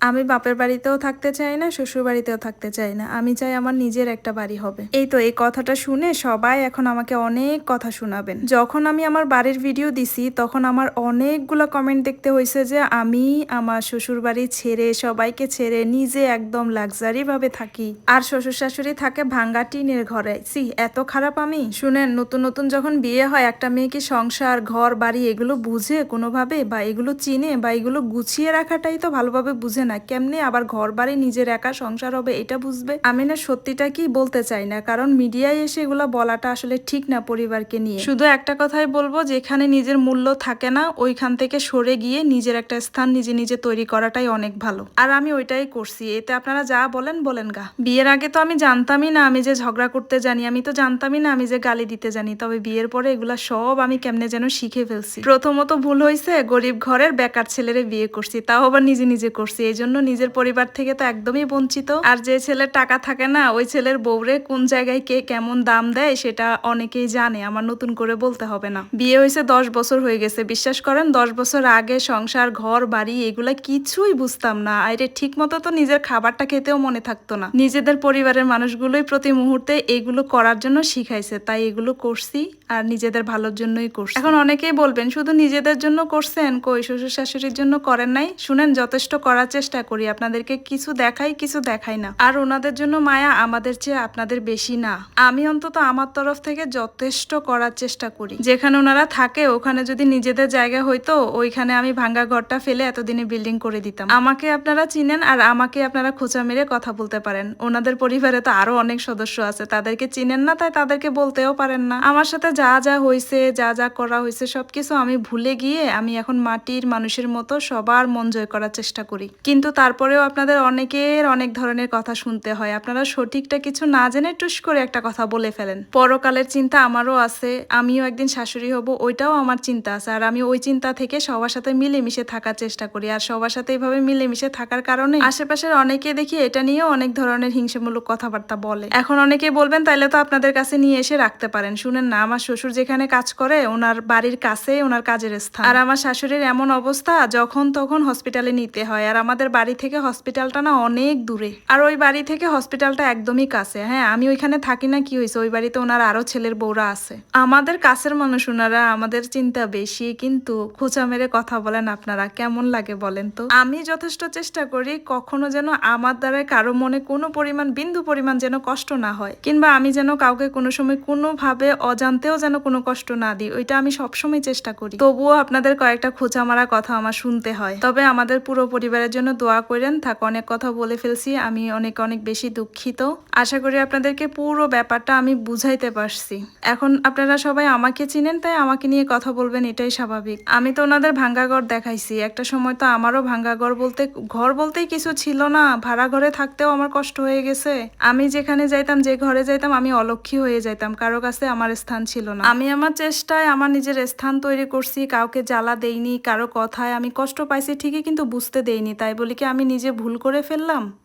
আমি বাপের বাড়িতেও থাকতে চাই না, শ্বশুর বাড়িতেও থাকতে চাই না। আমি চাই আমার নিজের একটা বাড়ি হবে। এই তো এই কথাটা শুনে সবাই এখন আমাকে অনেক কথা শোনাবেন। যখন আমি আমার বাড়ির ভিডিও দিছি, তখন আমার অনেকগুলো কমেন্ট দেখতে হয়েছে যে আমি আমার শ্বশুর বাড়ি ছেড়ে সবাইকে ছেড়ে নিজে একদম লাক্সারি ভাবে থাকি। আর শ্বশুর শাশুড়ি থাকে ভাঙ্গা টিনের ঘরে। সি এত খারাপ আমি? শুনেন, নতুন নতুন যখন বিয়ে হয়, একটা মেয়ে কি সংসার, ঘর, বাড়ি এগুলো বুঝে কোনোভাবে? বা এগুলো চিনে বা এগুলো গুছিয়ে রাখাটাই তো ভালোভাবে বুঝে না, কেমনে আবার ঘর বাড়ি নিজের একা সংসার হবে এটা বুঝবে? আমি না সত্যিটা কি বলতে চাই না, কারণ মিডিয়ায় এসে এগুলো বলাটা আসলে ঠিক না পরিবারকে নিয়ে। শুধু একটা কথাই বলব, যেখানে নিজের মূল্য থাকে না, ওইখান থেকে সরে গিয়ে নিজের একটা স্থান নিজে নিজে তৈরি করাটাই অনেক ভালো। আর আমি ওইটাই করছি, এতে আপনারা যা বলেন বলেন গা। বিয়ের আগে তো আমি জানতামই না আমি যে ঝগড়া করতে জানি, আমি তো জানতামই না আমি যে গালি দিতে জানি, তবে বিয়ের পরে এগুলা সব আমি কেমনে যেন শিখে ফেলছি। প্রথমত ভুল হয়েছে গরিব ঘরের বেকার ছেলেরে বিয়ে করছি, তাও আবার নিজে নিজে করছি, এই জন্য নিজের পরিবার থেকে তো একদমই বঞ্চিত। আর যে ছেলের টাকা থাকে না, ওই ছেলের বউরে কোন জায়গায় কে কেমন দাম দেয় সেটা অনেকেই জানে, আমার নতুন করে বলতে হবে না। বিয়ে হয়েছে দশ বছর হয়ে গেছে, বিশ্বাস করেন দশ বছর আগে সংসার, ঘর, বাড়ি এগুলা কিছুই বুঝতাম না। আরে ঠিক মতো তো নিজের খাবারটা খেতেও মনে থাকতো না। নিজেদের পরিবারের মানুষগুলোই প্রতি মুহূর্তে এগুলো করার জন্য শিখাইছে, তাই এগুলো করছি। আর নিজেদের ভালোর জন্যই করছে। এখন অনেকেই বলবেন, শুধু নিজেদের জন্য করছেন? কই, শ্বশুর শাশুড়ির জন্য করেন নাই? শুনেন, যথেষ্ট করার চেষ্টা করি। আপনাদেরকে কিছু দেখাই কিছু দেখাই না। আর ওনাদের জন্য মায়া আমাদের চেয়ে আপনাদের বেশি না। আমি অন্তত আমার তরফ থেকে যথেষ্ট করার চেষ্টা করি। যেখানে ওনারা থাকে, ওখানে যদি নিজেদের জায়গা হইতো, ওইখানে আমি ভাঙ্গা ঘরটা ফেলে এতদিনে বিল্ডিং করে দিতাম। আমাকে আপনারা চিনেন আর আমাকে আপনারা খোঁচা মেরে কথা বলতে পারেন। ওনাদের পরিবারে তো আরও অনেক সদস্য আছে। তাদেরকে চিনেন না, তাই তাদেরকে বলতেও পারেন না। আমার সাথে যা যা হয়েছে যা যা করা হয়েছে সব কিছু আমি ভুলে গিয়ে আমি এখন মাটির মানুষের মতো সবার মন জয় করার চেষ্টা করি। কিন্তু তারপরেও আপনাদের অনেকের অনেক ধরনের কথা শুনতে হয়। আপনারা সঠিকটা কিছু না জেনে টুস করে একটা কথা বলে ফেলেন। পরকালের চিন্তা আমারও আছে, আমিও একদিন শাশুড়ি হব, ওইটাও আমার চিন্তা আছে। আর আমি ওই চিন্তা থেকে সবার সাথে মিলেমিশে থাকার চেষ্টা করি। আর সবার সাথে এইভাবে মিলেমিশে থাকার কারণে আশেপাশের অনেকে দেখি এটা নিয়েও অনেক ধরনের হিংসামূলক কথাবার্তা বলে। এখন অনেকে বলবেন, তাইলে তো আপনাদের কাছে নিয়ে এসে রাখতে পারেন। শুনেন না, আমার শ্বশুর যেখানে কাজ করে, ওনার বাড়ির কাছে, ওনার কাজের স্থান। আর আমার শাশুড়ির এমন অবস্থা, যখন তখন হসপিটালে নিতে হয়। আর আমাদের বাড়ি থেকে হসপিটালটা না অনেক দূরে। আর ওই বাড়ি থেকে হসপিটালটা একদমই কাছে। হ্যাঁ আমি ওইখানে থাকি না, কি হয়েছে? ওই বাড়িতে ওনার আরও ছেলের বউরা আছে। আমাদের কাছের মানুষ ওনারা আমাদের চিন্তা বেশি, কিন্তু খোঁচা মেরে কথা বলেন আপনারা, কেমন লাগে বলেন তো? আমি যথেষ্ট চেষ্টা করি কখনো যেন আমার দ্বারা কারও মনে কোনো পরিমাণ, বিন্দু পরিমাণ যেন কষ্ট না হয়। কিংবা আমি যেন কাউকে কোনো সময় কোনোভাবে অজান্তেও যেন কোনো কষ্ট না দিই, ওইটা আমি সবসময় চেষ্টা করি। তবুও আপনাদের কয়েকটা খোঁচা মারা কথা আমার শুনতে হয়। তবে আমাদের পুরো পরিবারের জন্য দোয়া করেন, থাক অনেক কথা বলে ফেলছি, আমি অনেক অনেক বেশি দুঃখিত। আশা করি আপনাদেরকে পুরো ব্যাপারটা আমি বুঝাইতে পারছি। এখন আপনারা সবাই আমাকে চিনেন, তাই আমাকে নিয়ে কথা বলবেন, এটাই স্বাভাবিক। আমি তো ওনাদের ভাঙ্গা ঘর দেখাইছি, একটা সময় তো আমারও ভাঙ্গা ঘর বলতে, ঘর বলতেই কিছু ছিল না, ভাড়া ঘরে থাকতেও আমার কষ্ট হয়ে গেছে। আমি যেখানে যাইতাম, যে ঘরে যাইতাম, আমি অলক্ষী হয়ে যাইতাম, কারও কাছে আমার স্থান ছিল না। আমি আমার চেষ্টায় আমার নিজের স্থান তৈরি করছি, কাউকে জ্বালা দেইনি, কারও কথায় আমি কষ্ট পাইছি ঠিকই কিন্তু বুঝতে দেইনি, তাই বলি কি আমি নিজে ভুল করে ফেললাম?